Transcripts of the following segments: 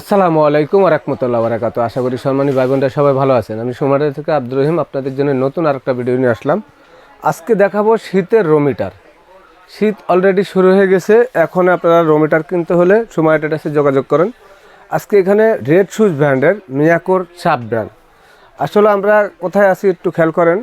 আসসালামু আলাইকুম রহমতুল্লাহ বারাকাতু আশা করি সম্মানী ভাই সবাই ভালো আছেন। আমি সোমারে থেকে আব্দুর রহিম, আপনাদের জন্য নতুন আরেকটা ভিডিও নিয়ে আসলাম। আজকে দেখাবো শীতের রোমিটার শীত অলরেডি শুরু হয়ে গেছে, এখন আপনারা রোমিটার কিনতে হলে সময় ট্রেডার্সে যোগাযোগ করেন। আজকে এখানে রেড শুজ ব্র্যান্ডের মিয়াকোর সাব ব্র্যান্ড। আসলে আমরা কোথায় আছি একটু খেয়াল করেন।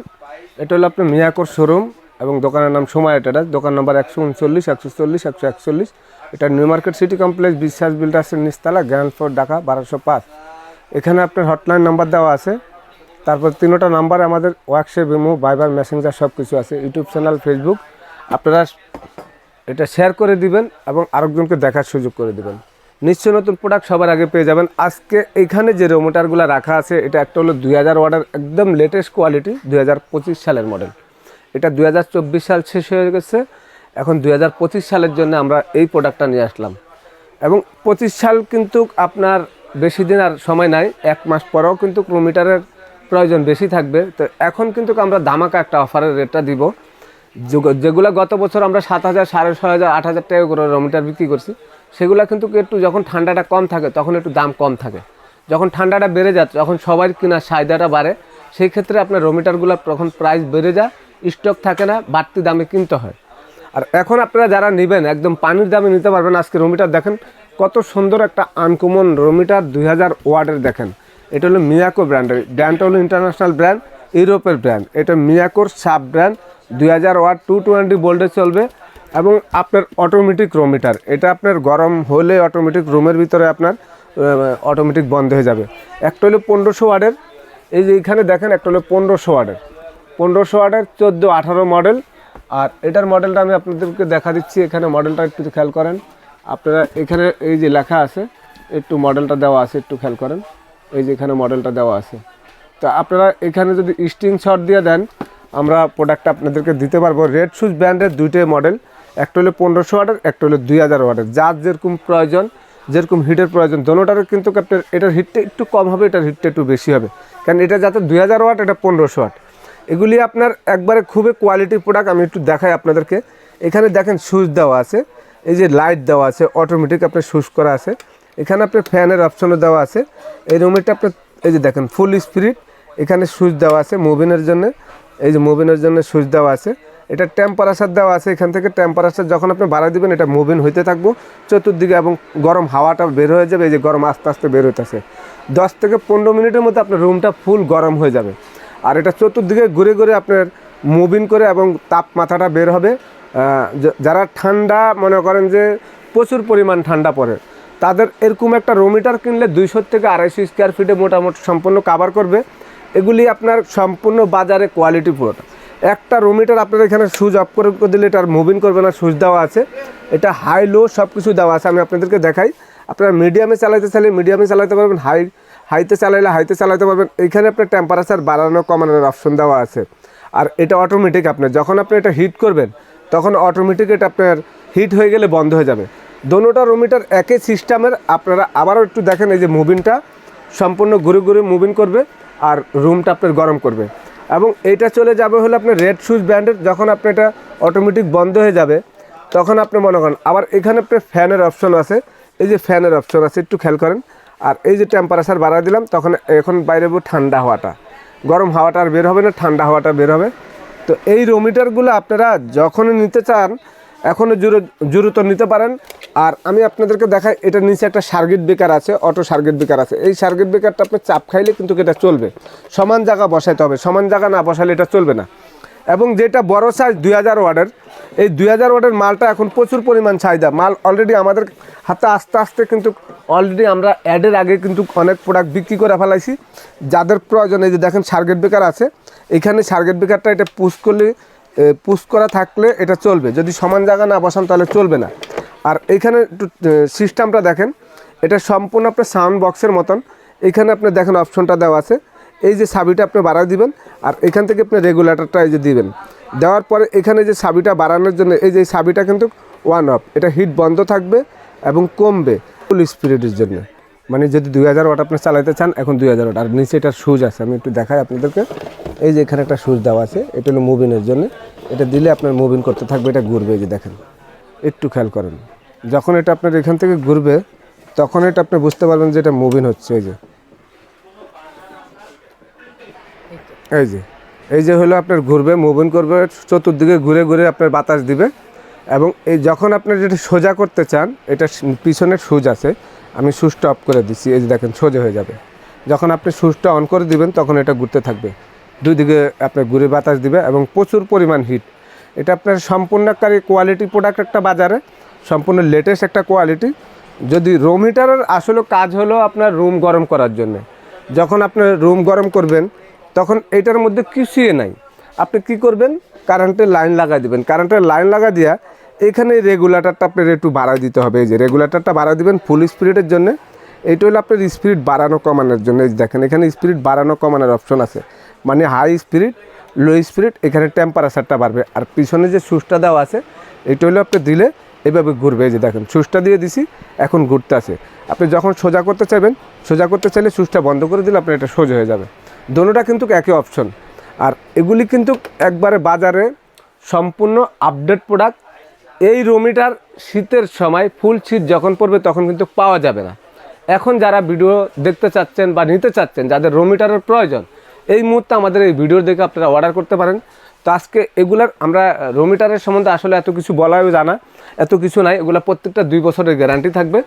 এটা হলো আপনার মিয়াকোর শোরুম এবং দোকানের নাম সময় ট্রেডার্স দোকান নম্বর একশো উনচল্লিশ, একশো চল্লিশ, একশো একচল্লিশ। এটা new market city complex, Biswas বিল্ডার্সের নিচতলা, গ্র্যান্ড ফ্লোর, ঢাকা, বারোশো পাঁচ। এখানে আপনার হটলাইন নাম্বার দেওয়া আছে। তারপর তিনোটা নাম্বার আমাদের হোয়াটসঅ্যাপ ইমো বাইবার মেসেঞ্জার সব কিছু আছে। ইউটিউব চ্যানেল ফেসবুক আপনারা এটা শেয়ার করে দিবেন এবং আরেকজনকে দেখার সুযোগ করে দিবেন। নিশ্চয় নতুন প্রোডাক্ট সবার আগে পেয়ে যাবেন। আজকে এইখানে যে রোমোটারগুলো রাখা আছে, এটা একটা হলো দুই হাজার ওয়ার্ডের একদম লেটেস্ট কোয়ালিটি দুই হাজার পঁচিশ সালের মডেল এটা দুই হাজার চব্বিশ সাল শেষ হয়ে গেছে। এখন দুই হাজার পঁচিশ সালের জন্য আমরা এই প্রোডাক্টটা নিয়ে আসলাম। এবং পঁচিশ সাল কিন্তু আপনার বেশি দিন আর সময় নাই, এক মাস পরেও কিন্তু কিলোমিটারের প্রয়োজন বেশি থাকবে। তো এখন কিন্তু আমরা দামাকা একটা অফারের রেটটা দিব। যেগুলো গত বছর আমরা সাত হাজার, সাড়ে ছয় হাজার, আট হাজার টাকা করে রমিটার বিক্রি করছি, সেগুলো কিন্তু একটু যখন ঠান্ডাটা কম থাকে, তখন একটু দাম কম থাকে। যখন ঠান্ডাটা বেড়ে যায় যখন সবার কেনার চাহিদাটা বাড়ে। সেই ক্ষেত্রে আপনার রমিটারগুলো তখন প্রাইস বেড়ে যায় স্টক থাকে না, বাড়তি দামে কিনতে হয়। আর এখন আপনারা যারা নেবেন, একদম পানির দামে নিতে পারবেন আজকে রমিটার, দেখেন কত সুন্দর একটা আনকমন রমিটার দুই হাজার ওয়ার্ডের দেখেন। এটা হলো মিয়াকো ব্র্যান্ডের ব্র্যান্ডটা হলো ইন্টারন্যাশনাল ব্র্যান্ড, ইউরোপের ব্র্যান্ড। এটা মিয়াকোর সাব ব্র্যান্ড, দুই হাজার ওয়াট, টু টোয়েন্টি ভোল্টে চলবে। এবং আপনার অটোমেটিক রোমিটার, এটা আপনার গরম হলে অটোমেটিক রুমের ভিতরে আপনার অটোমেটিক বন্ধ হয়ে যাবে। একটা হলো পনেরোশো ওয়ার্ডের এই যে এখানে দেখেন, একটা হলো পনেরোশো ওয়ার্ডের পনেরোশো ওয়ার্ডের চোদ্দ আঠারো মডেল আর এটার মডেলটা আমি আপনাদেরকে দেখা দিচ্ছি, এখানে মডেলটা একটু খেয়াল করেন। আপনারা এখানে এই যে লেখা আছে, একটু মডেলটা দেওয়া আছে, একটু খেয়াল করেন। এই যে এখানে মডেলটা দেওয়া আছে। তো আপনারা এখানে যদি স্টিং শট দিয়ে দেন, আমরা প্রোডাক্টটা আপনাদেরকে দিতে পারব। রেড শুজ ব্র্যান্ডের দুইটাই মডেল একটা হলো পনেরোশো ওয়াটের একটা হলো দুই হাজার ওয়াটের যার যেরকম প্রয়োজন, যেরকম হিটের প্রয়োজন, দোনোটারও কিন্তু আপনার, এটার হিটটা একটু কম হবে, এটার হিটটা একটু বেশি হবে। কারণ এটা যাতে দুই হাজার ওয়াট এটা পনেরোশো ওয়াট এগুলি আপনার একবারে খুবই কোয়ালিটি প্রোডাক্ট আমি একটু দেখাই আপনাদেরকে। এখানে দেখেন সুইচ দেওয়া আছে, এই যে লাইট দেওয়া আছে অটোমেটিক আপনার সুইচ করা আছে। এখানে আপনার ফ্যানের অপশনও দেওয়া আছে। এই রুমেরটা আপনার, এই যে দেখেন ফুল স্পিরিট এখানে সুইচ দেওয়া আছে মুভিনের জন্য। এই যে মুভিনের জন্য সুইচ দেওয়া আছে। এটা টেম্পারেচার দেওয়া আছে, এখান থেকে টেম্পারেচার যখন আপনি বাড়া দিবেন, এটা মুভিন হইতে থাকব। চতুর্দিকে এবং গরম হাওয়াটা বের হয়ে যাবে, এই যে গরম আস্তে আস্তে বের হইতেছে। দশ থেকে পনেরো মিনিটের মধ্যে আপনার রুমটা ফুল গরম হয়ে যাবে। আর এটা চতুর্দিকে ঘুরে ঘুরে আপনার মুভিং করে এবং তাপমাত্রাটা বের হবে। যারা ঠান্ডা মনে করেন যে প্রচুর পরিমাণ ঠান্ডা পড়ে, তাদের এরকম একটা রোমিটার কিনলে দুইশো থেকে আড়াইশো স্কোয়ার ফিটে মোটামুটি সম্পূর্ণ কাভার করবে। এগুলি আপনার সম্পূর্ণ বাজারে কোয়ালিটি পুরোটা একটা রোমিটার আপনার এখানে সুইচ অফ করে দিলে এটা আর মুভিং করবে না সুইচ দেওয়া আছে। এটা হাই লো সব কিছু দেওয়া আছে, আমি আপনাদেরকে দেখাই। আপনারা মিডিয়ামে চালাইতে চাইলে মিডিয়ামে চালাতে পারবেন হাই হাইতে চালাইলে হাইতে চালাতে পারবেন। এইখানে আপনার টেম্পারেচার বাড়ানো, কমানোর অপশন দেওয়া আছে। আর এটা অটোমেটিক আপনার, যখন আপনি এটা হিট করবেন, তখন অটোমেটিক এটা আপনার হিট হয়ে গেলে বন্ধ হয়ে যাবে। দোনোটা রোমিটার একই সিস্টেমের আপনারা আবারও একটু দেখেন এই যে মুভিনটা সম্পূর্ণ ঘুরে ঘুরে মুভিন করবে আর রুমটা আপনার গরম করবে। এবং এটা চলে যাবে হলো আপনার রেড শুজ ব্র্যান্ডের যখন আপনি এটা অটোমেটিক বন্ধ হয়ে যাবে, তখন আপনি মনে করেন, আবার এখানে আপনার ফ্যানের অপশন আছে। এই যে ফ্যানের অপশন আছে, একটু খেয়াল করেন। আর এই যে টেম্পারেচার বাড়া দিলাম, তখন এখন বাইরে ঠান্ডা হাওয়াটা। গরম হাওয়াটা আর বের হবে না, ঠান্ডা হাওয়াটা বের হবে। তো এই রোমিটারগুলো আপনারা যখনই নিতে চান এখনও জুরো জুরুত নিতে পারেন। আর আমি আপনাদেরকে দেখাই এটার নিচে একটা সার্কিট বেকার আছে অটো সার্কিট বেকার আছে। এই সার্কিট বেকারটা আপনি চাপ খাইলে কিন্তু এটা চলবে। সমান জায়গা বসাইতে হবে। সমান জায়গা না বসালে এটা চলবে না। এবং যেটা বড় সাইজ দুই হাজার ওয়ার্ডের এই দুই হাজার ওয়ার্ডের মালটা এখন প্রচুর পরিমাণ চাহিদা। মাল অলরেডি আমাদের হাতে আস্তে আস্তে কিন্তু অলরেডি আমরা অ্যাডের আগে কিন্তু অনেক প্রোডাক্ট বিক্রি করে ফেলাইছি। যাদের প্রয়োজন, এই যে দেখেন সার্গেট ব্রেকার আছে। এখানে সার্গেট ব্রেকারটা এটা পুশ করলে পুশ করা থাকলে এটা চলবে। যদি সমান জায়গা না বসান তাহলে চলবে না। আর একটু সিস্টেমটা দেখেন। এটা সম্পূর্ণ আপনার সাউন্ড বক্সের মতন। এখানে আপনি দেখেন অপশনটা দেওয়া আছে। এই যে সাবিটা আপনি বাড়ায় দিবেন আর এখান থেকে আপনি রেগুলেটরটা এই যে দিবেন। দেওয়ার পরে এখানে যে সাবিটা বাড়ানোর জন্য এই যে সাবিটা কিন্তু ওয়ান অফ এটা হিট বন্ধ থাকবে এবং কমবে ফুল স্পিরিটের জন্য। মানে যদি দুই হাজার ওয়াট আপনি চালাতে চান, এখন দুই হাজার ওয়াট আর নিচে এটার সুজ আছে, আমি একটু দেখাই আপনাদেরকে। এই যে এখানে একটা সুজ দেওয়া আছে, এটা হলো মুভিনের জন্য। এটা দিলে আপনার মুভিং করতে থাকবে, এটা ঘুরবে যে দেখেন। একটু খেয়াল করেন। যখন এটা আপনার এখান থেকে ঘুরবে, তখন এটা আপনি বুঝতে পারবেন যে এটা মুভিং হচ্ছে, এই যে। এই যে এই যে হলো আপনার ঘুরবে মুভিং করবে, চতুর্দিকে ঘুরে ঘুরে আপনার বাতাস দিবে এবং এই যখন আপনার যেটা সোজা করতে চান, এটা পিছনের সুজ আছে, আমি সুজটা অফ করে দিচ্ছি, এই যে দেখেন, সোজা হয়ে যাবে। যখন আপনি সুজটা অন করে দিবেন, তখন এটা ঘুরতে থাকবে। দুই দিকে আপনার ঘুরে বাতাস দিবে এবং প্রচুর পরিমাণ হিট এটা আপনার সম্পূর্ণকারী কোয়ালিটি প্রোডাক্ট একটা বাজারে, সম্পূর্ণ লেটেস্ট একটা কোয়ালিটি যদি রুম হিটারের আসলে কাজ হলো আপনার রুম গরম করার জন্য। যখন আপনার রুম গরম করবেন তখন এটার মধ্যে কিছুই নাই। আপনি কি করবেন? কারেন্টের লাইন লাগাই দিবেন। কারেন্টের লাইন লাগা দিয়া এখানে রেগুলেটারটা আপনার একটু বাড়াই দিতে হবে। এই যে রেগুলেটারটা বাড়াই দিবেন ফুল স্পিডের জন্য। এইটা হলো আপনার স্পিড বাড়ানো, কমানোর জন্য। দেখেন, এখানে স্পিড বাড়ানো, কমানোর অপশন আছে। মানে হাই স্পিড লো স্পিড এখানে টেম্পারেচারটা বাড়বে। আর পিছনে যে সুইচটা দেওয়া আছে, এটা হলো আপনি দিলে এভাবে ঘুরবে। এই যে দেখেন সুইচটা দিয়ে দিছি, এখন ঘুরতে আছে আপনি যখন সোজা করতে চাইবেন, সোজা করতে চাইলে সুইচটা বন্ধ করে দিলে আপনার এটা সোজা হয়ে যাবে। দোনোটা কিন্তু একই অপশন আর এগুলি কিন্তু একবারে বাজারে সম্পূর্ণ আপডেট প্রোডাক্ট এই রোমিটার শীতের সময় ফুল শীত যখন পড়বে তখন কিন্তু পাওয়া যাবে না। এখন যারা ভিডিও দেখতে চাচ্ছেন বা নিতে চাচ্ছেন, যাদের রোমিটারের প্রয়োজন, এই মুহূর্তে আমাদের এই ভিডিও দেখে আপনারা অর্ডার করতে পারেন। তো আজকে এগুলার আমরা রোমিটারের সম্বন্ধে আসলে এত কিছু বলাও জানা, এত কিছু নাই। এগুলো প্রত্যেকটা দুই বছরের গ্যারান্টি থাকবে।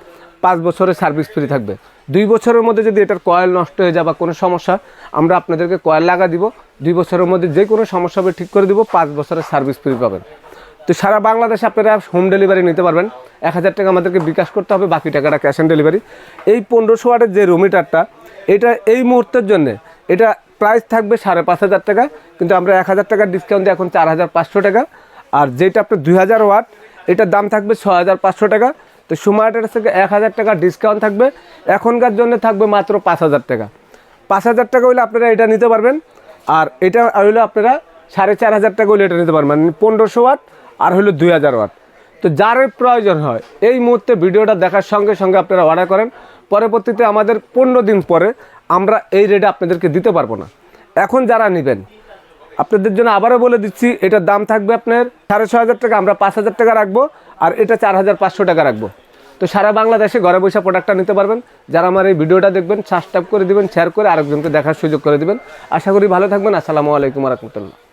পাঁচ বছরের সার্ভিস ফ্রি থাকবে। দুই বছরের মধ্যে যদি এটার কয়েল নষ্ট হয়ে যায় বা কোনো সমস্যা, আমরা আপনাদেরকে কয়েল লাগা দিব। দুই বছরের মধ্যে যে কোনো সমস্যা হবে ঠিক করে দিব, পাঁচ বছরের সার্ভিস ফ্রি পাবেন। তো সারা বাংলাদেশে আপনারা হোম ডেলিভারি নিতে পারবেন। এক হাজার টাকা আমাদেরকে বিকাশ করতে হবে, বাকি টাকাটা ক্যাশ অন ডেলিভারি এই পনেরোশো ওয়াটের যে রুমিটারটা এটা এই মুহূর্তের জন্য, এটা প্রাইস থাকবে সাড়ে পাঁচ হাজার টাকা, কিন্তু আমরা এক হাজার টাকার ডিসকাউন্ট দিয়ে এখন চার হাজার পাঁচশো টাকা। আর যেটা আপনার দুই হাজার ওয়াট, এটার দাম থাকবে ছ হাজার পাঁচশো টাকা। তো সুমার্টের থেকে এক হাজার টাকা ডিসকাউন্ট থাকবে। এখনকার জন্য থাকবে মাত্র পাঁচ হাজার টাকা। পাঁচ হাজার টাকা হলে আপনারা এটা নিতে পারবেন। আর এটা হইল আপনারা সাড়ে চার হাজার টাকা হলে এটা নিতে পারবেন। মানে পনেরোশো ওয়াট আর হলো দুই হাজার ওয়াট। তো যার প্রয়োজন হয়, এই মুহূর্তে ভিডিওটা দেখার সঙ্গে সঙ্গে আপনারা অর্ডার করেন। পরবর্তীতে আমাদের পনেরো দিন পরে আমরা এই রেটে আপনাদেরকে দিতে পারব না। এখন যারা নেবেন, আপনাদের জন্য আবারও বলে দিচ্ছি, এটার দাম থাকবে আপনার সাড়ে ছ হাজার টাকা। আমরা পাঁচ হাজার টাকা রাখব। আর এটা চার হাজার পাঁচশো টাকা রাখব। তো সারা বাংলাদেশে ঘরে বসে প্রোডাক্টটা নিতে পারবেন। যারা আমার এই ভিডিওটা দেখবেন সাবস্ক্রাইব করে দিবেন শেয়ার করে আরেকজনকে দেখার সুযোগ করে দিবেন। আশা করি ভালো থাকবেন। আসসালামু আলাইকুম রহমতুল্লাহ।